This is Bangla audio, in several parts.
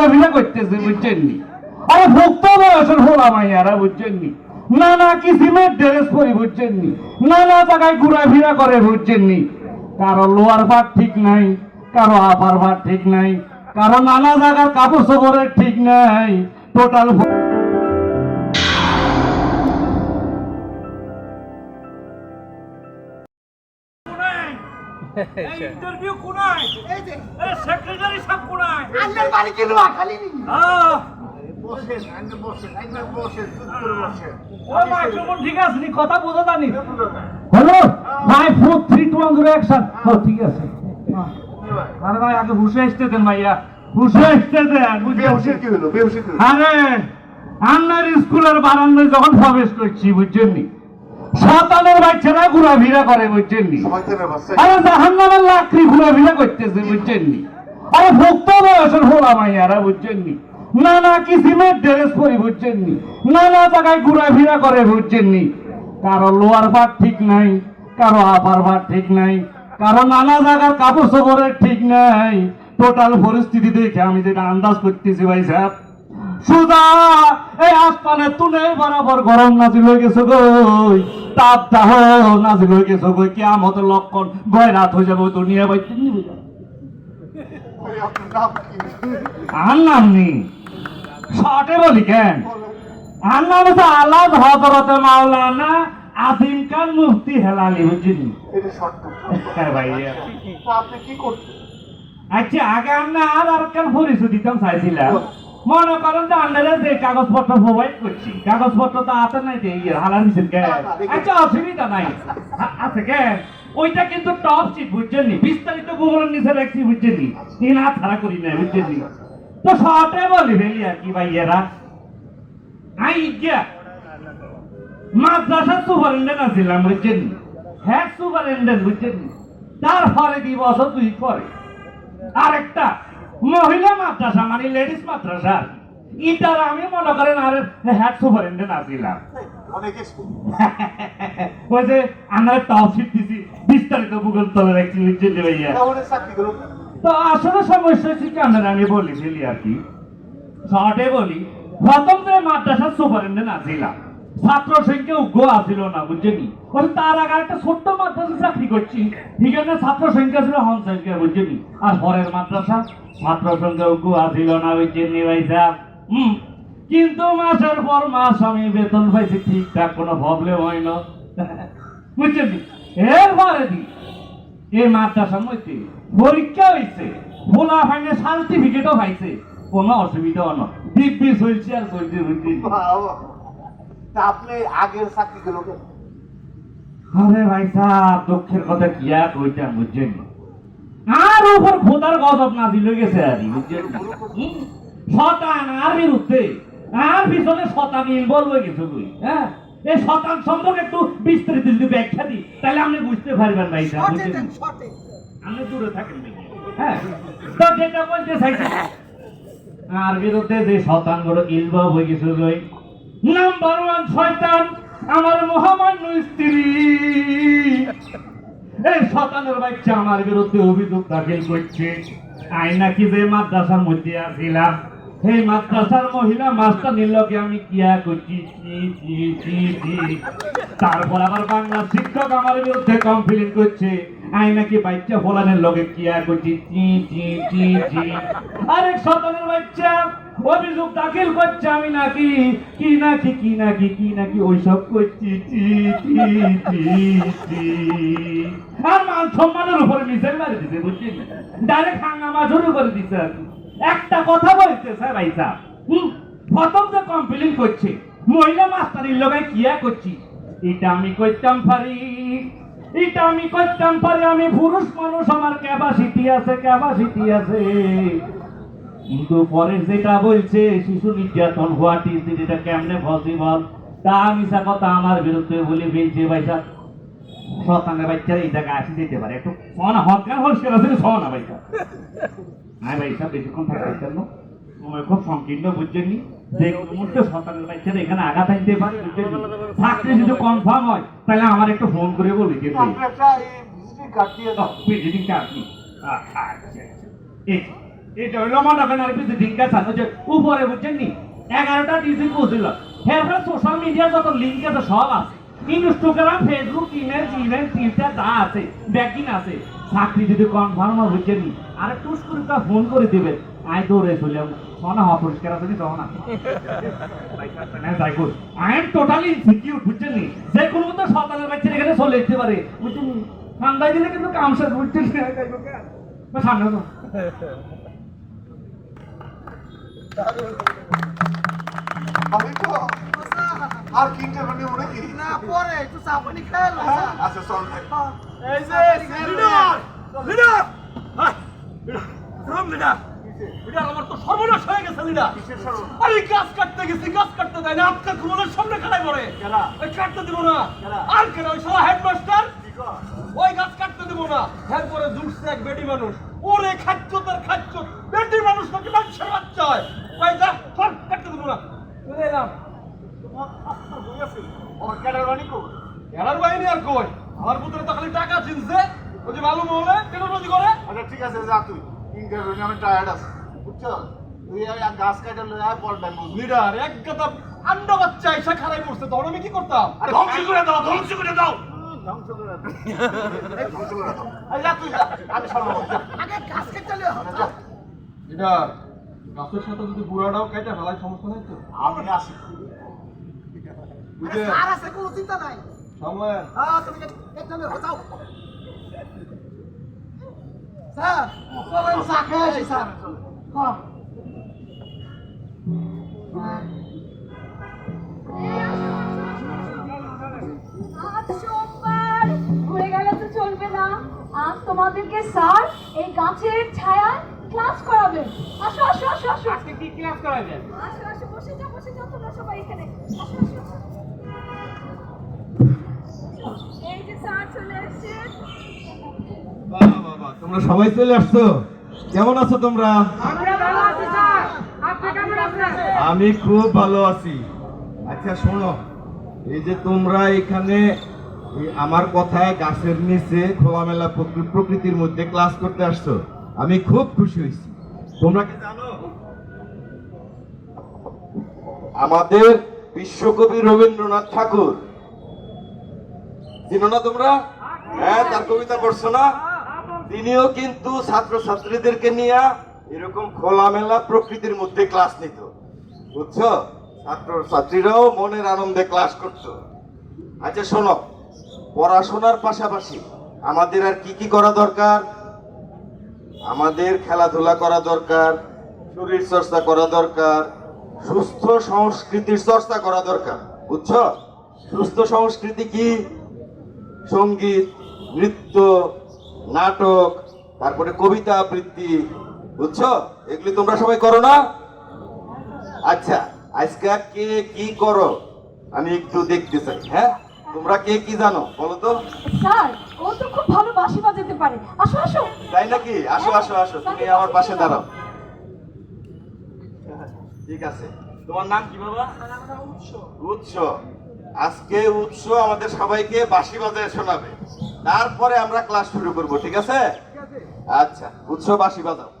ঘোরাফেরা করতেছে বুঝছেন নি আরে ভক্ত বয়সের হোলা মাইয়ারা বুঝছেন নি নানা কিসিমের ড্রেস পরি বুঝছেন নি নানা জায়গায় ঘোরাফেরা করে বুঝছেন নি কারও লোয়ার ভাত ঠিক নাই, কারও আপার ভাত ঠিক নাই, কারও নানা জায়গার কাপড় চোপড়ের ঠিক নাই টোটাল ইন্টারভিউ কোনায়? এই যে। সেক্রেটারি সাহেব কোনায়? আন্নার বাড়ি কি নোয়াখালী নি বসেন আইনে বসেন আইনে বসেন চুপ করে বসেন। ও মাইক্রোফোন ঠিক আছে নি কথা বোঝা জানি। Hello five four three two one zero action ও ঠিক আছে। আরে ভাই আগে হুশে আসতে দেন ভাইয়া। হুশে আসতে দেন বেহুশের কি হলো? বেহুশের কি আরে আপনার স্কুলের বারান্দায় যখন প্রবেশ করছি বুঝছেন নি? সাতানের বাচ্চারা ঘোরাফেরা করে বুঝছেন নি? আরে জাহান্নামের লাকড়ি ঘোরাফেরা করতেছে বুঝছেন নি? আরে ভুক্ত বয়সের হোলা মাইয়ারা বুঝছেন নি? নানা কিসিমের ড্রেস পরি বুঝছেন নি? নানা জায়গায় ঘোরাফেরা করে বুঝছেন নি? কারও লোয়ার ভাত ঠিক নাই কারও আপার ভাত ঠিক নাই কারও নানা জায়গার কাপড় চোপড়ের ঠিক নাই। টোটাল পরিস্থিতি দেখে আমি যেটা আন্দাজ করতেছি ভাই সাহেব সুদা এই আসমানের তুলে বরাবর গরম নাজিল হয়ে গেছে তাপ দাহ নাজিল হয়ে গেছে কেয়ামতের লক্ষণ ভয় রাত হয়ে যাবে দুনিয়া কি আর নাম নেই শর্টে বলি কেন? আর নাম হচ্ছে হজরতে মাওলানা আজিম খান মুফতি হেলালি হ্যাঁ আপনি কি করছেন? আচ্ছা আগে আমরা আর আর কেন পরিচয় দিতাম চাইছিলাম। মনে করেন যে আন্ডারে যে কাগজপত্র প্রোভাইড করছি কাগজপত্র তো আছে নাই যে ইয়ে হালার দিচ্ছেন কে? আচ্ছা অসুবিধা নাই। আছে কে? ওইটা কিন্তু টপ চিট বুঝছেন নি? বিস্তারিত গুগলের নিচে রাখছি বুঝছেন নি? তিন হাত ছাড়া করি না বুঝছেন নি? তো শর্টে বলি ফেলি আর কি ভাইয়েরা আই গিয়া। মাদ্রাসা সুপারিনটেন্ডেন্ট আছিলাম বুঝছেন নি? হ্যাঁ সুপারিনটেন্ডেন্ট বুঝছেন নি? তারপরে দুই বছর দুই পরে আরেকটা মহিলা মাদ্রাসা মানে লেডিস মাদ্রাসা। ইটার আমি মনে করেন আর হ্যাড অনেক এক্সপো ওই যে আমরা শিট দিছি বিস্তারিত গুগল তলে রাখছি বুঝছেন ভাইয়া তো আসলে সমস্যা হচ্ছে কেন আমি বলি ফেলি আর কি। শর্টে বলি প্রথম যে মাদ্রাসার সুপারিনটেন্ডেন্ট আছিলাম। ছাত্র সংখ্যা উগ্র আসিল না, বুঝছেনি? তার আগে একটা ছোট্ট মাদ্রাসা চাকরি করছি। ঠিক আছে, ছাত্র সংখ্যা ছিল হন সংখ্যা, বুঝছেনি? আর পরের মাদ্রাসা, ছাত্র সংখ্যা উগ্র আসিল না, বুঝছেনি ভাই সাহেব? হুম। কিন্তু মাসের পর মাস আমি বেতন পাইছি, ঠিকঠাক কোনো প্রবলেম হয় না। বুঝছেন এরপরে দি, এই মাদ্রাসার মধ্যে পরীক্ষা হয়েছে ভোলা ভাঙে সার্টিফিকেটও পাইছে। কোনো অসুবিধা হলো দিব্যি চলছে আর চলছে বুঝছি। তা আপনি আগের চাকরি গুলো আরে ভাই সাহ দুঃখের কথা কি আর কইতাম বুঝছেন? আর উপর খোদার গজব নাজিল হয়ে গেছে আর বুঝছেন শতান আর বিরুদ্ধে আর পিছনে শতান ইনভলভ হয়ে গেছে কই? হ্যাঁ? এই শতান সম্পর্কে একটু বিস্তারিত যদি ব্যাখ্যা দিই তাহলে আপনি বুঝতে পারবেন ভাই বুঝছেন? আপনি দূরে থাকেন হ্যাঁ? তো যেটা বলতে চাইছি আর বিরুদ্ধে যে শতানগুলো ইলভব হয়ে গেছিল ওই নাম্বার ওয়ান শয়তান, আমার মহামান্য স্ত্রী। এই শতানের বাচ্চা আমার বিরুদ্ধে অভিযোগ দাখিল করছে। আই নাকি যে মাদ্রাসার মধ্যে আসিলাম সেই মাদ্রাসার মহিলা মাস্টার নিলকে আমি কিয়া করছি। তারপর আবার বাংলা শিক্ষক আমার বিরুদ্ধে কমপ্লেন করছে। আই নাকি বাচ্চা ফলানের লগে কিয়া করছি? চি চি চি চি আরেক শতানের বাচ্চা, অভিযোগ দাখিল করছে আমি নাকি। কি নাকি কি নাকি কি নাকি, ওইসব করছি। চি চি চি চি আর মান সম্মানের উপরে মিসাইল মারি দিতে বুঝছেন? ডাইরেক্ট হাঙ্গামা শুরু করে আর একটা কথা বলতেছে ভাই সাহেব। প্রথম যে কমপ্লেন করছে, মহিলা মাস্টারির লগায় কিয়া করছি? এটা আমি করতাম পারি এটা আমি করতাম, পারি আমি পুরুষ মানুষ, আমার ক্যাপাসিটি আছে ক্যাপাসিটি আছে। কিন্তু পরে যেটা বলছে, শিশু নির্যাতন হোয়াট ইজ এটা কেমনে পসিবল তা মিশা কথা আমার বিরুদ্ধে বলে ফেলছে ভাইসা শতানের বাচ্চারা এই জায়গায় আসি যেতে পারে। একটু সনা হকার হল সেরা থেকে সনা ভাইসা হ্যাঁ ভাইসা বেশিক্ষণ থাকতে চান না। খুব সংকীর্ণ, বুঝছেন যে মুহূর্তে বাচ্চারা এখানে আঘাত আনতে পারে? থাকলে যদি কনফার্ম হয় তাহলে আমার একটু ফোন করে বলি যে ভিজিটিং কার্ড আচ্ছা আচ্ছা। এটা হইল মনে করেন আর যে উপরে বুঝছেন নি? এগারোটা ডিজি পৌঁছিল এরপরে সোশ্যাল মিডিয়ার যত লিঙ্ক আছে সব আছে। Instagram Facebook email Gmail Twitter যা আছে ব্যাকিং আছে। চাকরি যদি কনফার্ম হয় বুঝছেন নি? আরে টুস করে ফোন করে দিবে আই দৌড়ে চলে মনে হওয়া পরিষ্কার আছে নি তখন না আই এম টোটালি ইনসিকিউর বুঝছেন নি? যে কোনো মতো সন্তানের বাচ্চা এখানে চলে যেতে পারে বুঝছেন ঠান্ডায় দিলে কিন্তু কাম শেষ বুঝছেন সামনে তো। আমি তো আর কি ইন্টারভিউ না। পরে একটু চা পানি খেয়ে লো, হ্যাঁ? আচ্ছা চল এই যে leader leader. Ram leader. Leader আমার তো সর্বনাশ হয়ে গেছে লিডার। আরে গাছ কাটতে গেছি গাছ কাটতে দেয় না আপনার ঘুমানোর সামনে খাড়াই পড়ে। ওই কাটতে দিব না। আর কেন ওই সারা হেডমাস্টার ওই গাছ কাটতে দিব না। হ্যাঁ করে দুটছে এক বেটি মানুষ। ওরে খাচ্ছ তার খাচ্ছ। বেটি মানুষ নাকি মানুষের বাচ্চা হয়। ওই যা সব কাটতে দিব না। চলে এলাম। তোমার আস্তা বই আছে। আমার ক্যাডার বাণী কো? এরার বাহিনী আর কই? আমার পুত্রে তো খালি টাকা চিনছে। ওই যে মালুম হলে কেন করে। আচ্ছা ঠিক আছে যা তুই। ইন্টারভিউ নিয়ে আমি টায়ার্ড আছি বুঝছ? তুই গাছ কাটা লয়ে আয় পর ব্যাংক লিডার এক কথা আন্ডা বাচ্চা এসে খারাই পড়ছে তখন আমি কি করতাম? আরে ধ্বংস করে দাও ধ্বংস করে দাও। ধ্বংস করে দাও। ধ্বংস করে দাও। আরে যা তুই যা আমি সামলাবো আগে গাছ কেটে লিও, যা, চা। যা। লিডার গাছের সাথে যদি বুড়াটাও কেটে ফেলাই সমস্যা নাই তো? আমি আরে আছে, কোনো চিন্তা নাই। সামলে হ্যাঁ, তুমি কেটে- যাও। চলেন, চা খেয়ে আসি, স্যার। হ্যাঁ। আজ সোমবার। ঘুরে গেলে তো চলবে না। আজ তোমাদেরকে স্যার এই গাছের ছায়ায় ক্লাস করাবেন। আসো আসো আসো আসো। আজকে কি ক্লাস করাবেন? আসো আসো বসে যাও বসে যাও তোমরা সবাই এখানে। আসো আসো আসো। এই যে স্যার চলে এসেছেন বাবা বাবা তোমরা সবাই চলে আসছো কেমন আছো তোমরা আমি খুব ভালো আছি আচ্ছা শোনো এই যে তোমরা এখানে আমার কথায় গাছের নিচে খোলামেলা প্রকৃ- প্রকৃতির মধ্যে ক্লাস করতে আসছো আমি খুব খুশি হয়েছি তোমরা কি জানো আমাদের বিশ্বকবি রবীন্দ্রনাথ ঠাকুর চিনো না তোমরা হ্যাঁ তার কবিতা পড়ছো না তিনিও কিন্তু ছাত্রছাত্রীদেরকে নিয়ে এরকম খোলামেলা প্রকৃতির মধ্যে ক্লাস নিত। বুঝছ? ছাত্র ছাত্রীরাও মনের আনন্দে ক্লাস করতো। আচ্ছা শোনো, পড়াশোনার পাশাপাশি আমাদের আর কি কি করা দরকার? আমাদের খেলাধুলা করা দরকার, শরীর চর্চা করা দরকার, সুস্থ সংস্কৃতির চর্চা করা দরকার, বুঝছ? সুস্থ সংস্কৃতি কি? সংগীত, নৃত্য নাটক তারপরে কবিতা আবৃত্তি বুঝছ? এগুলি তোমরা সবাই করো না? আচ্ছা আজকে কে কি করো? আমি একটু দেখতে চাই হ্যাঁ? তোমরা কে কি জানো বলো তো? স্যার ও তো খুব ভালো বাঁশি বাজাতে পারে। আসো আসো। তাই নাকি? আসো আসো আসো তুমি আমার পাশে দাঁড়াও। ঠিক আছে। তোমার নাম কি বাবা? উৎস। আজকে উৎস আমাদের সবাইকে বাঁশি বাজায় শোনাবে। তারপরে আমরা ক্লাস শুরু করব ঠিক আছে। আচ্ছা উৎস বাঁশি বাজাও।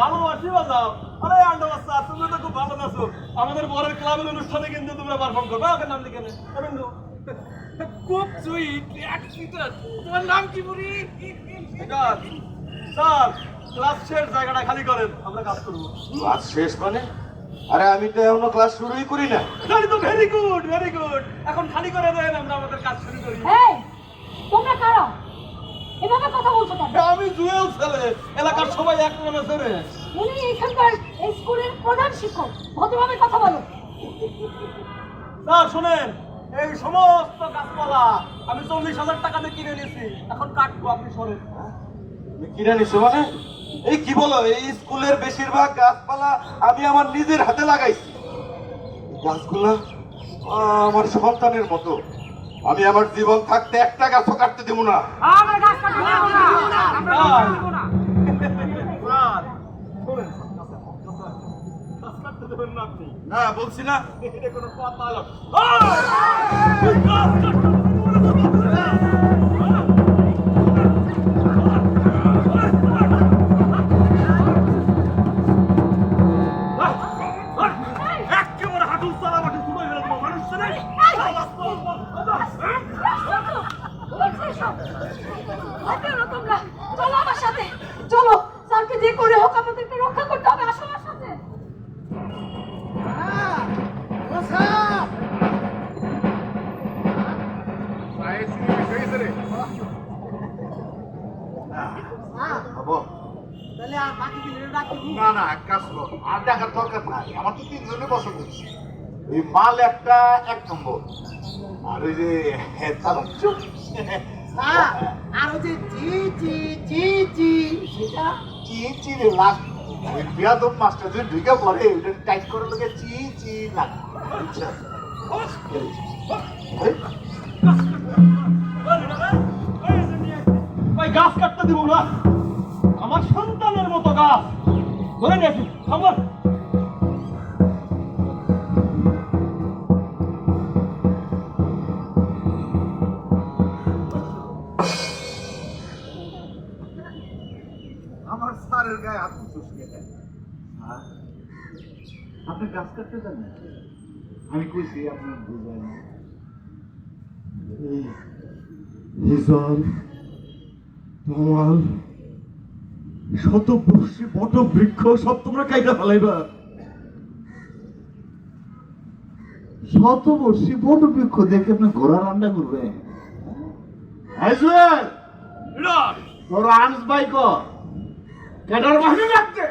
তুমি তো ভালো বাসি বাজাও আরে আন্ডা বাচ্চা তুমি তো খুব ভালো নাচো আমাদের বরের ক্লাবের অনুষ্ঠানে কিন্তু তোমরা পারফর্ম করবে। ওকে নাম লিখে নে। খুব সুইট তোমার নাম কি বুড়ি স্যার ক্লাস শেষ জায়গাটা খালি করেন। আমরা কাজ করব। ক্লাস শেষ মানে? আরে আমি তো এখনও ক্লাস শুরুই করি না। তাহলে তো ভেরি গুড ভেরি গুড এখন খালি করে দেন আমরা আমাদের কাজ শুরু করি। এই তোমরা কারা? এভাবে কথা বলছো কেন? আমি ছেলে এলাকার সবাই এক মনে ছেড়ে উনি এখানকার স্কুলের প্রধান শিক্ষক। ভদ্রভাবে কথা বলো। স্যার শুনেন এই সমস্ত গাছপালা আমি চল্লিশ হাজার টাকা দিয়ে কিনে নিয়েছি। এখন কাটবো আপনি শোনেন তুমি কিনে নিছো মানে? এই কি বলো এই স্কুলের বেশিরভাগ গাছপালা আমি আমার নিজের হাতে লাগাইছি। গাছগুলা আমার সন্তানের মতো। আমি আমার জীবন থাকতে একটা গাছও কাটতে দেবো না না বলছি না কোনো কথা চলো আমার সাথে। চলো, স্যারকে যে করে হোক আমাদেরকে রক্ষা করতে হবে। আসো আমার সাথে। না না, এক আর দেখার দরকার নাই। আমার তো তিনজনে পছন্দ হচ্ছে এই মাল একটা এক নম্বর। আর ওই যে চুপ। স্যার আর ওই যে জি জি জি জি সেটা? চি চি রে লাগ। ওই বিয়াদব মাস্টার যদি ঢুকে পড়ে ওটা টাইট করে চি চি লাগ। গাছ কাটতে দিব না। আমার সন্তানের মতো গাছ। ধরে নিয়েছি থামো। আমার আপনি গাছ কাটতে জানেন আমি কইছি আপনার বুঝাই না। হিজল তোমার শত বর্ষী বট বৃক্ষ সব তোমরা কাইটা ফেলাইবা। শতবর্ষী বট বৃক্ষ দেখে আপনি ঘোড়া রান্না করবে। তোর আনস বাই কর। কেডার বাহিনী লাগছে?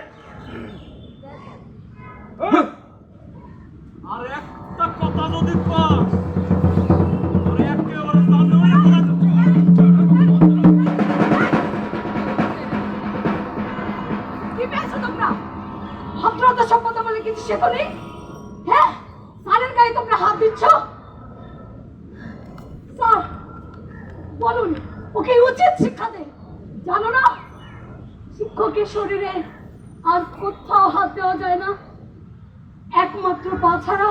হ্যাঁ? স্যারের গায়ে তোমরা হাত দিচ্ছ? স্যার, বলুন, ওকে উচিত শিক্ষা দে জানো না, শিক্ষকের শরীরে আর কোথাও হাত দেওয়া যায় না। একমাত্র পা ছাড়া।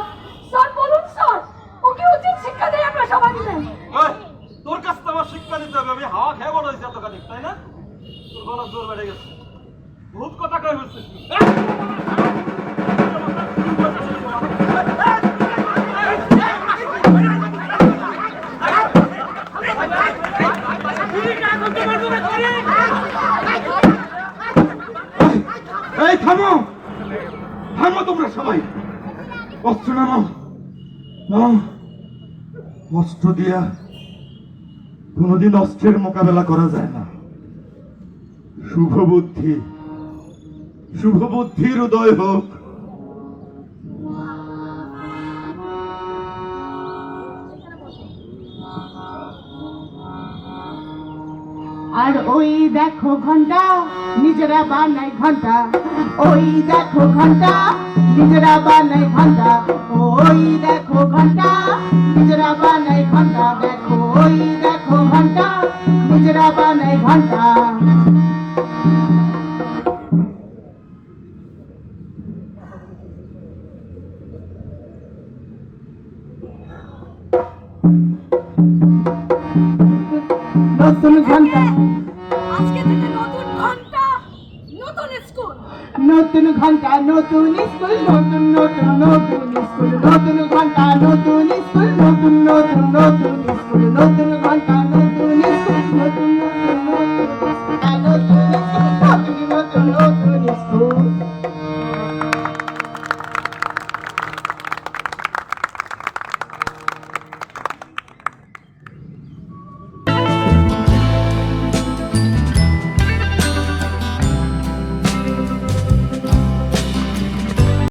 স্যার, বলুন, স্যার, ওকে উচিত শিক্ষা দেয় আমরা সবাই মিলে। তোর কাছ থেকে আমার শিক্ষা নিতে হবে। আমি হাওয়া খেয়ে বড় হয়েছি এতখানি, তাই না? তোর গলার জোর বেড়ে গেছে। বহুত কথা কয়ে ফেলছিস অস্ত্র নামো। নাও। অস্ত্র দিয়া কোনোদিন অস্ত্রের মোকাবেলা করা যায় না। শুভ বুদ্ধি। শুভ বুদ্ধির উদয় হোক। আর ওই দেখো ঘণ্টা, নিজেরা বানাই ঘণ্টা। ওই দেখো ঘণ্টা, নিজেরা বানাই ঘণ্টা। ওই দেখো ঘণ্টা, নিজেরা বানাই ঘণ্টা। দেখো, ওই দেখো ঘণ্টা, নিজেরা বানাই ঘণ্টা। নতুন স্কুল নতুন নতুন নতুন স্কুল নতুন ঘন্টা নতুন স্কুল নতুন নতুন নতুন স্কুল নতুন